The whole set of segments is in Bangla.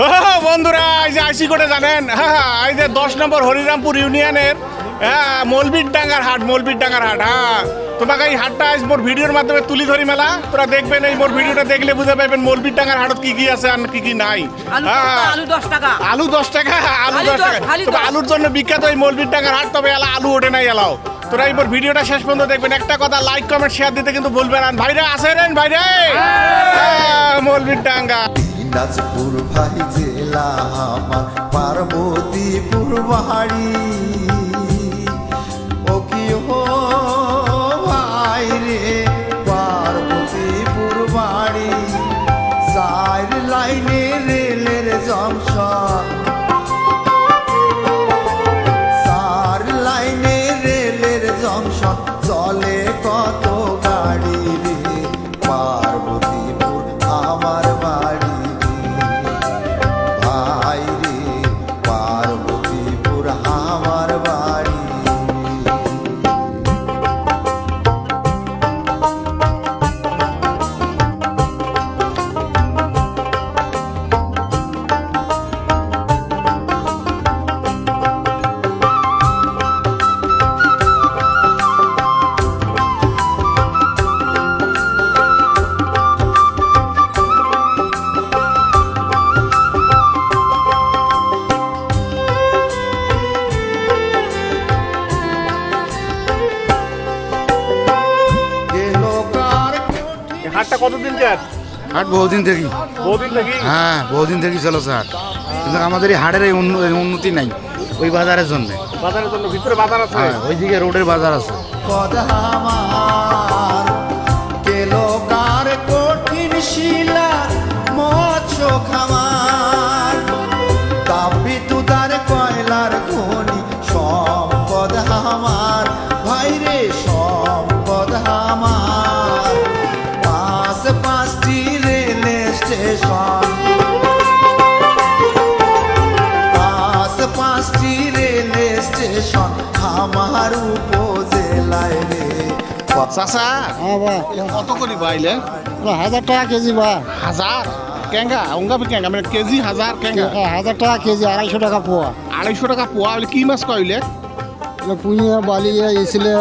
হ্যাঁ, বন্ধুরা এই যে আইসি করে জানেন? হ্যাঁ এই যে দশ নম্বর হরিরামপুর ইউনিয়নের হ্যাঁ মলবির ডাঙ্গার হাট মলবির ডাঙ্গার হাট হ্যাঁ। তোমাকে এই হাটটা আজ মোর ভিডিওর মাধ্যমে তুলি ধরি মেলা। তোরা দেখবেন এই মোর ভিডিওটা দেখলে বুঝতে পারবেন মলবির ডাঙ্গার হাটত কি কি আছে আর কি কি নাই। আলু হ্যাঁ। দশ টাকা। আলু দশ টাকা আলু দশ টাকা। আলুর জন্য বিখ্যাত এই মলবির ডাঙ্গার হাট তবে এলা আলু ওঠে নাই এলাও। তোরা এইবার ভিডিওটা শেষ পর্যন্ত দেখবেন। একটা কথা লাইক কমেন্ট শেয়ার দিতে কিন্তু ভুলবেন না। ভাইরা আসেন ভাইরা? হ্যাঁ, মলবির ডাঙ্গা দিনাজপুর ভাই জেলা আমার পার্বতীপুর বাড়ি। ও কি হো ভাই রে পার্বতীপুর বাড়ি? সাইড লাইনে রেলের জংশন। সার লাইনে রেলের জংশন, চলে কত গাড়ি রে পার্বতীপুর হাটটা কতদিন কার হাট বহুদিন থেকে। বহুদিন নাকি হ্যাঁ বহুদিন থেকে চলেছে হাট। কিন্তু আমাদের এই হাটের এই উন্নতি নাই ওই বাজারের জন্য। বাজারের জন্য ভিতরে বাজার আছে? হ্যাঁ ওইদিকে রোডের বাজার আছে। কঠিন শিলা মৎস্য খামার। তাপি স্টেশন আমার উপজেলায় রে। চাচা হ্যাঁ কত করি বাইলে হাজার টাকা কেজি বা হাজার? কেঙ্গা? অঙ্গা কেঙ্গা? মানে কেজি হাজার কেঙ্গা? এ, হাজার টাকা কেজি আড়াইশো টাকা পোয়া। আড়াইশো টাকা পোয়া হলে কি মাছ কইলে পুঁইয়া বালিয়া এসিলে।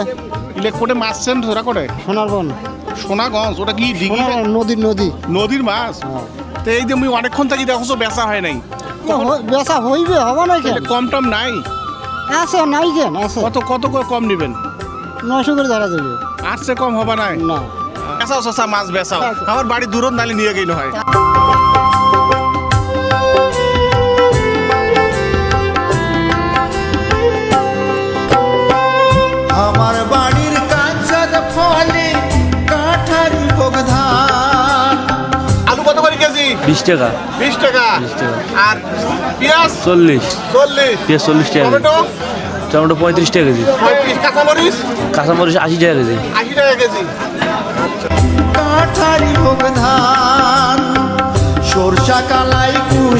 ইলে কোটে মাছ সেন ধরা করে সোনারবন। সোনাগঞ্জ ওটা কি দিঘি সোনার নদীর নদী নদীর মাছ? হ্যাঁ। তো এই যে মুই অনেকক্ষণ থাকি দেখছ বেচা হয় নাই। বেচা হইবে হবে না কম টম নাই। আছে নাই যেন আছে কত কত করে কম নিবেন? নশো করে ধরা দেবে আর সে কম হবে নাই? না। বেচাও চাচা মাছ বেচাও। আমার বাড়ি দূরত নালে নিয়ে গেল হয়। বিশ টাকা। বিশ টাকা। টাকা। আর পেঁয়াজ? চল্লিশ। চল্লিশ। পেঁয়াজ চল্লিশ টাকা। টমেটো? টমেটো পঁয়ত্রিশ টাকা কেজি। কাঁচামরিচ? কাঁচামরিচ আশি টাকা কেজি। আশি টাকা কেজি। কাঠারি ভোগ ধান সরষা কালাই গুড়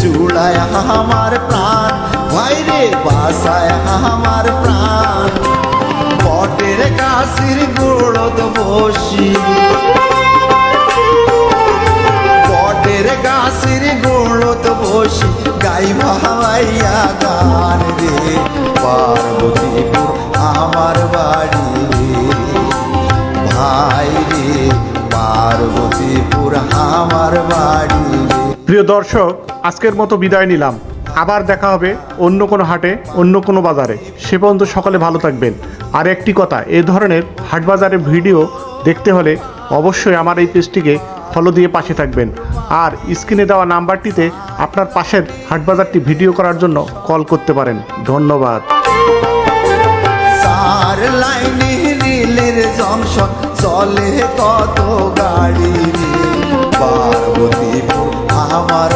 চুড়ায় আমার প্রাণ ভাইরে বাসায় আমার প্রাণ। বটের গাছের গোড়ত বসি। গাই ভাইয়া গান রে, পার্বতীপুর আমার বাড়ি রে। ভাই রে, পার্বতীপুর আমার বাড়ি প্রিয় দর্শক, আজকের মতো বিদায় নিলাম। আবার দেখা হবে অন্য কোনো হাটে, অন্য কোনো বাজারে। সে পর্যন্ত সকলে ভালো থাকবেন। আর একটি কথা, এ ধরনের হাট বাজারের ভিডিও দেখতে হলে অবশ্যই আমার এই পেজটিকে ফলো দিয়ে পাশে থাকবেন। আর স্ক্রিনে দেওয়া নাম্বারটিতে আপনার পাশের হাটবাজারটি ভিডিও করার জন্য কল করতে পারেন। ধন্যবাদ। চলে গাড়ি আমার